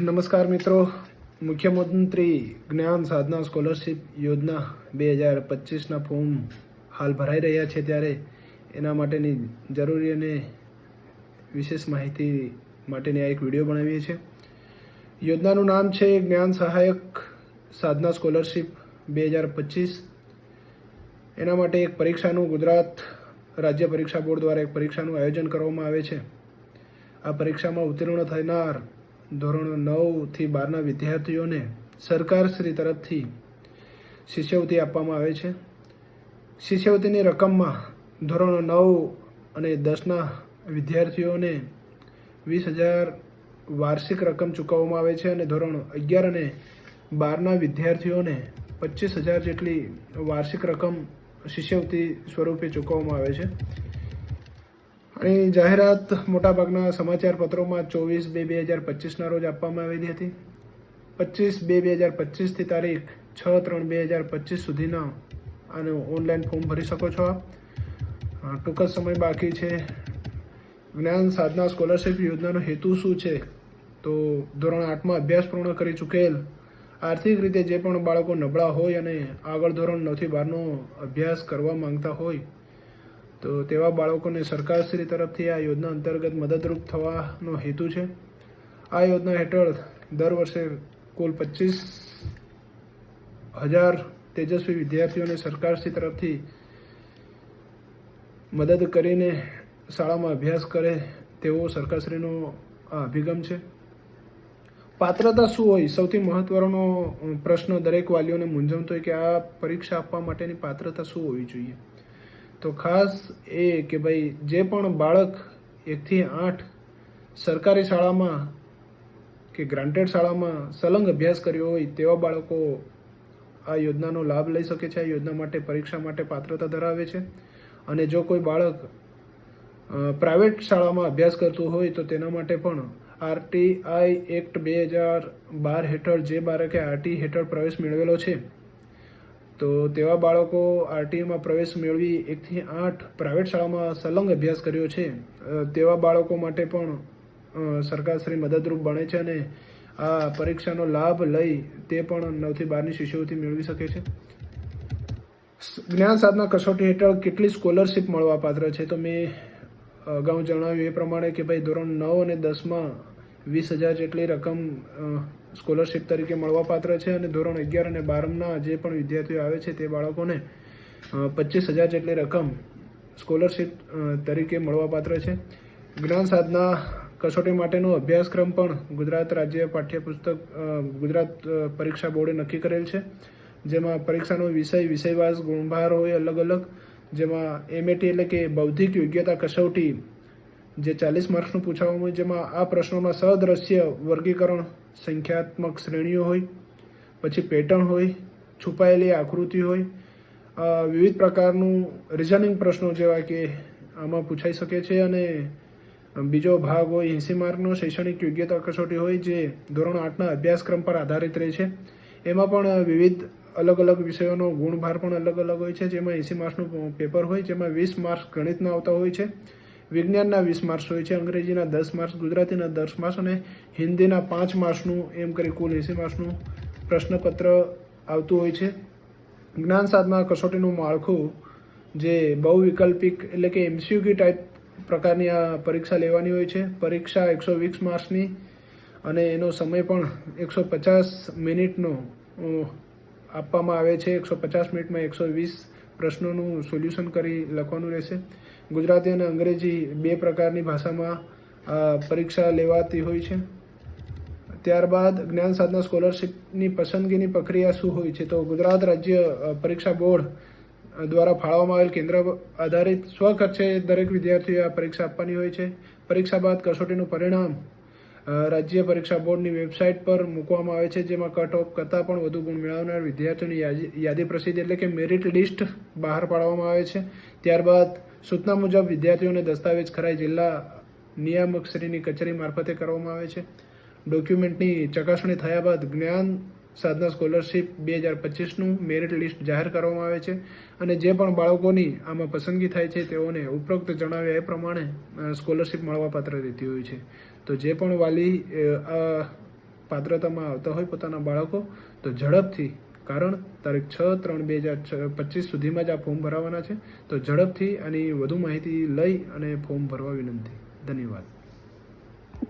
નમસ્કાર મિત્રો. મુખ્યમંત્રી જ્ઞાન સાધના સ્કોલરશિપ યોજના બે હજાર પચીસના ફોર્મ હાલ ભરાઈ રહ્યા છે ત્યારે એના માટેની જરૂરી અને વિશેષ માહિતી માટેની આ એક વીડિયો બનાવીએ છીએ. યોજનાનું નામ છે જ્ઞાન સહાયક સાધના સ્કોલરશિપ બે હજાર પચીસ. એના માટે એક પરીક્ષાનું ગુજરાત રાજ્ય પરીક્ષા બોર્ડ દ્વારા એક પરીક્ષાનું આયોજન કરવામાં આવે છે. આ પરીક્ષામાં ઉત્તીર્ણ થનાર ધોરણ નવથી બારના વિદ્યાર્થીઓને સરકારશ્રી તરફથી શિષ્યવૃત્તિ આપવામાં આવે છે. શિષ્યવૃત્તિની રકમમાં ધોરણ નવ અને દસના વિદ્યાર્થીઓને વીસ હજાર વાર્ષિક રકમ ચૂકવવામાં આવે છે અને ધોરણ અગિયાર અને બારના વિદ્યાર્થીઓને પચીસ હજાર જેટલી વાર્ષિક રકમ શિષ્યવૃત્તિ સ્વરૂપે ચૂકવવામાં આવે છે. અને જાહેરાત મોટાભાગના સમાચાર પત્રોમાં ચોવીસ બે બે હજાર પચીસના રોજ આપવામાં આવેલી હતી. પચીસ બે બે હજાર પચીસથી તારીખ છ ત્રણ બે હજાર પચીસ સુધીના આને ઓનલાઈન ફોર્મ ભરી શકો છો ટૂંક જ સમય બાકી છે. જ્ઞાન સાધના સ્કોલરશિપ યોજનાનો હેતુ શું છે? તો ધોરણ આઠમાં અભ્યાસ પૂર્ણ કરી ચૂકેલ. આર્થિક રીતે જે પણ બાળકો નબળા હોય અને આગળ ધોરણ નવથી બારનો અભ્યાસ કરવા માંગતા હોય તો તેવા બાળકોને સરકારશ્રી તરફથી આ યોજના અંતર્ગત મદદરૂપ થવાનો હેતુ છે. આ યોજના હેઠળ દર વર્ષે કુલ પચીસ હજાર તેજસ્વી વિદ્યાર્થીઓને સરકારશ્રી તરફથી મદદ કરીને શાળામાં અભ્યાસ કરે તેવો સરકારશ્રીનો આ અભિગમ છે. પાત્રતા શું હોય? સૌથી મહત્વનો પ્રશ્ન દરેક વાલીઓને મૂંઝવતો હોય કે આ પરીક્ષા આપવા માટેની પાત્રતા શું હોવી જોઈએ? તો ખાસ એ કે ભાઈ, જે પણ બાળક એકથી આઠ સરકારી શાળામાં કે ગ્રાન્ટેડ શાળામાં સલંગ અભ્યાસ કર્યો હોય, તેવા બાળકો આ યોજનાનો લાભ લઈ શકે છે, આ યોજના માટે પરીક્ષા માટે પાત્રતા ધરાવે છે. અને જો કોઈ બાળક પ્રાઇવેટ શાળામાં અભ્યાસ કરતું હોય, તો તેના માટે પણ આરટીઆઈ એક્ટ બે હજાર બાર હેઠળ જે બાળકે આરટી હેઠળ પ્રવેશ મેળવેલો છે તો તેવા બાળકો આરટીમાં પ્રવેશ મેળવી એકથી આઠ પ્રાઇવેટ શાળામાં સલંગ અભ્યાસ કર્યો છે. તેવા બાળકો માટે પણ સરકારશ્રી મદદરૂપ બને છે અને આ પરીક્ષાનો લાભ લઈ તે પણ નવથી બારની શિષ્યવૃત્તિ મેળવી શકે છે. જ્ઞાન સાધના કસોટી હેઠળ કેટલી સ્કોલરશિપ મળવા પાત્ર છે તો મેં અગાઉ જણાવ્યું એ પ્રમાણે કે ભાઈ ધોરણ નવ અને દસમાં વીસ હજાર જેટલી રકમ સ્કોલરશિપ તરીકે મળવાપાત્ર છે અને ધોરણ અગિયાર અને બારમના જે પણ વિદ્યાર્થીઓ આવે છે તે બાળકોને પચીસ હજાર જેટલી રકમ સ્કોલરશિપ તરીકે મળવાપાત્ર છે. જ્ઞાન સાધના કસોટી માટેનો અભ્યાસક્રમ પણ ગુજરાત રાજ્ય પાઠ્યપુસ્તક ગુજરાત પરીક્ષા બોર્ડે નક્કી કરેલ છે. જેમાં પરીક્ષાનો વિષય, વિષયવાસ, ગુણભાર હોય અલગ અલગ. જેમાં એમએટી એટલે કે બૌદ્ધિક યોગ્યતા કસોટી જે ચાલીસ માર્ક્સનું પૂછાવામાં હોય જેમાં આ પ્રશ્નોમાં સદ્રશ્ય વર્ગીકરણ, સંખ્યાત્મક શ્રેણીઓ હોય, પછી પેટર્ન હોય, છુપાયેલી આકૃતિ હોય વિવિધ પ્રકારનું રિઝનિંગ પ્રશ્નો જેવા કે આમાં પૂછાઈ શકે છે અને બીજો ભાગ હોય, એંસી માર્કનો શૈક્ષણિક યોગ્યતા કસોટી હોય, જે ધોરણ આઠના અભ્યાસક્રમ પર આધારિત રહે છે. એમાં પણ વિવિધ અલગ અલગ વિષયોનો ગુણભાર પણ અલગ અલગ હોય છે. જેમાં એંસી માર્ક્સનું પેપર હોય, જેમાં વીસ માર્ક્સ ગણિતના આવતા હોય છે. વિજ્ઞાનના વીસ માર્ક્સ હોય છે, અંગ્રેજીના દસ માર્ક્સ, ગુજરાતીના દસ માર્ક્સ અને હિન્દીના પાંચ માર્ક્સનું, એમ કરી કુલ એંસી માર્ક્સનું પ્રશ્નપત્ર આવતું હોય છે. જ્ઞાન સાધના કસોટીનું માળખું જે બહુ વિકલ્પિક એટલે કે એમસીક્યુ ટાઈપ પ્રકારની આ પરીક્ષા લેવાની હોય છે. પરીક્ષા એકસો વીસ માર્ક્સની અને એનો સમય પણ એકસો પચાસ મિનિટનો આપવામાં આવે છે. એકસો પચાસ મિનિટમાં એકસો વીસ પ્રશ્નોનું સોલ્યુશન કરી લખવાનું રહેશે. ગુજરાતી અને અંગ્રેજી બે પ્રકારની ભાષામાં પરીક્ષા લેવાતી હોય છે. ત્યારબાદ જ્ઞાન સાધના સ્કોલરશિપની પસંદગીની પ્રક્રિયા શું હોય છે? તો ગુજરાત રાજ્ય પરીક્ષા બોર્ડ દ્વારા ફાળવવામાં આવેલ કેન્દ્ર આધારિત સ્વખર્ચે દરેક વિદ્યાર્થીઓ આ પરીક્ષા આપવાની હોય છે. પરીક્ષા બાદ કસોટીનું પરિણામ રાજ્ય પરીક્ષા બોર્ડની વેબસાઇટ પર મૂકવામાં આવે છે, જેમાં કટ ઓફ કરતાં પણ વધુ ગુણ મેળવનાર વિદ્યાર્થીઓની યાદી પ્રસિદ્ધ એટલે કે મેરિટ લિસ્ટ બહાર પાડવામાં આવે છે. ત્યારબાદ સૂચના મુજબ વિદ્યાર્થીઓને દસ્તાવેજ ખરાઈ જિલ્લા નિયામક શ્રીની કચેરી મારફતે કરવામાં આવે છે. ડોક્યુમેન્ટની ચકાસણી થયા બાદ જ્ઞાન સાધના સ્કોલરશિપ બે હજાર પચીસનું મેરિટ લિસ્ટ જાહેર કરવામાં આવે છે અને જે પણ બાળકોની આમાં પસંદગી થાય છે તેઓને ઉપરોક્ત જણાવ્યા એ પ્રમાણે સ્કોલરશિપ મળવાપાત્ર રહેતી હોય છે. તો જે પણ વાલી આ પાત્રતામાં આવતા હોય પોતાના બાળકો, તો ઝડપથી, કારણ તારીખ છ ત્રણ બે હજાર પચીસ સુધીમાં જ આ ફોર્મ ભરાવાના છે, તો ઝડપથી આની વધુ માહિતી લઈ અને ફોર્મ ભરવા વિનંતી. ધન્યવાદ.